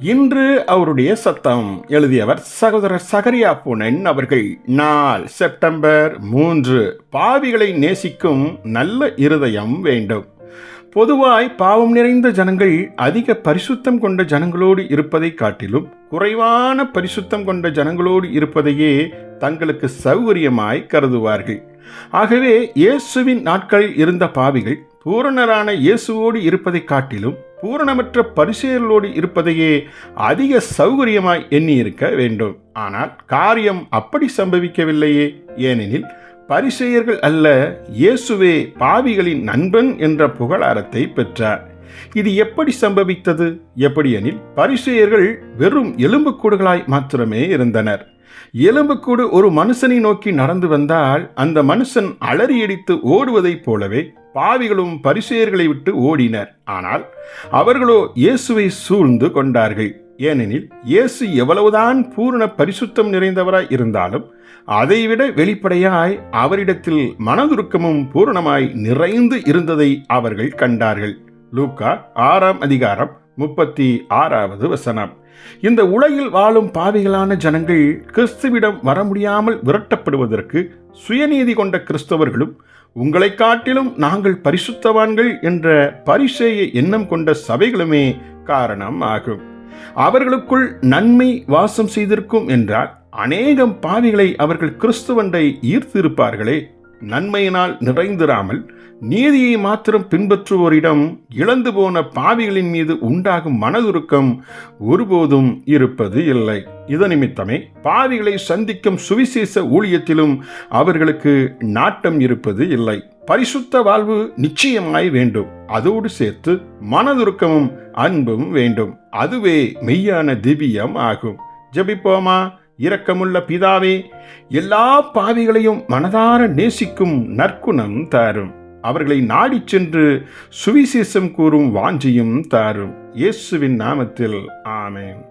இன்று அவருடைய சத்தம். எழுதியவர் சகோதரர் சகரியா புனன் அவர்கள். நாள் செப்டம்பர் மூன்று. பாவிகளை நேசிக்கும் நல்ல இருதயம் வேண்டும். பொதுவாய் பாவம் நிறைந்த ஜனங்கள் அதிக பரிசுத்தம் கொண்ட ஜனங்களோடு இருப்பதை காட்டிலும் குறைவான பரிசுத்தம் கொண்ட ஜனங்களோடு இருப்பதையே தங்களுக்கு சௌகரியமாய் கருதுவார்கள். ஆகவே இயேசுவின் நாட்களில் இருந்த பாவிகள் பூரணரான இயேசுவோடு இருப்பதை காட்டிலும் பூரணமற்ற பரிசுகளோடு இருப்பதையே அதிக சௌகரியமாய் எண்ணியிருக்க வேண்டும். ஆனால் காரியம் அப்படி சம்பவிக்கவில்லையே. ஏனெனில் பரிசெயர்கள் அல்ல இயேசுவே பாவிகளின் நண்பன் என்ற புகழாரத்தை பெற்றார். இது எப்படி சம்பவித்தது? எப்படியெனில் பரிசெயர்கள் வெறும் எலும்புக்கூடுகளாய் மாத்திரமே இருந்தனர். எலும்புக்கூடு ஒரு மனுஷனை நோக்கி நடந்து வந்தால் அந்த மனுஷன் அலறியடித்து ஓடுவதைப் போலவே பாவிகளும் பரிசெயர்களை விட்டு ஓடினர். ஆனால் அவர்களோ இயேசுவை சூழ்ந்து கொண்டார்கள். ஏனெனில் இயேசு எவ்வளவுதான் பூரண பரிசுத்தம் நிறைந்தவராய் இருந்தாலும் அதைவிட வெளிப்படையாய் அவரிடத்தில் மனதுருக்கமும் பூரணமாய் நிறைந்து இருந்ததை அவர்கள் கண்டார்கள். லூக்கா ஆறாம் அதிகாரம் முப்பத்தி ஆறாவது வசனம். இந்த உலகில் வாழும் பாவிகளான ஜனங்கள் கிறிஸ்துவிடம் வர முடியாமல் விரட்டப்படுவதற்கு சுயநீதி கொண்ட கிறிஸ்தவர்களும் உங்களை காட்டிலும் நாங்கள் பரிசுத்தவான்கள் என்ற பரிசேய எண்ணம் கொண்ட சபைகளுமே காரணம் ஆகும். அவர்களுக்குள் நன்மை வாசம் செய்திருக்கும் என்றால் அநேகம் பாவிகளை அவர்கள் கிறிஸ்துவண்டை ஈர்த்திருப்பார்களே நன்மையினால் நிறைந்திராமல் நீதியை மாத்திரம் பின்பற்றுவோரிடம் இழந்து போன பாவிகளின் மீது உண்டாகும் மனதுருக்கம் ஒருபோதும் இருப்பது இல்லை. இது நிமித்தமே பாவிகளை சந்திக்கும் சுவிசேஷ ஊழியத்திலும் அவர்களுக்கு நாட்டம் இருப்பது இல்லை. பரிசுத்த வாழ்வு நிச்சயமாய் வேண்டும். அதோடு சேர்த்து மனதுருக்கமும் அன்பும் வேண்டும். அதுவே மெய்யான திவ்யம் ஆகும். ஜெபிப்போமா? இரக்கமுள்ள பிதாவே எல்லா பாவிகளையும் மனதார நேசிக்கும் நற்குணம் தாரும். அவர்களை நாடிச் சென்று சுவிசேஷம் கூறும் வாஞ்சியும் தாரும். இயேசுவின் நாமத்தில் ஆமேன்.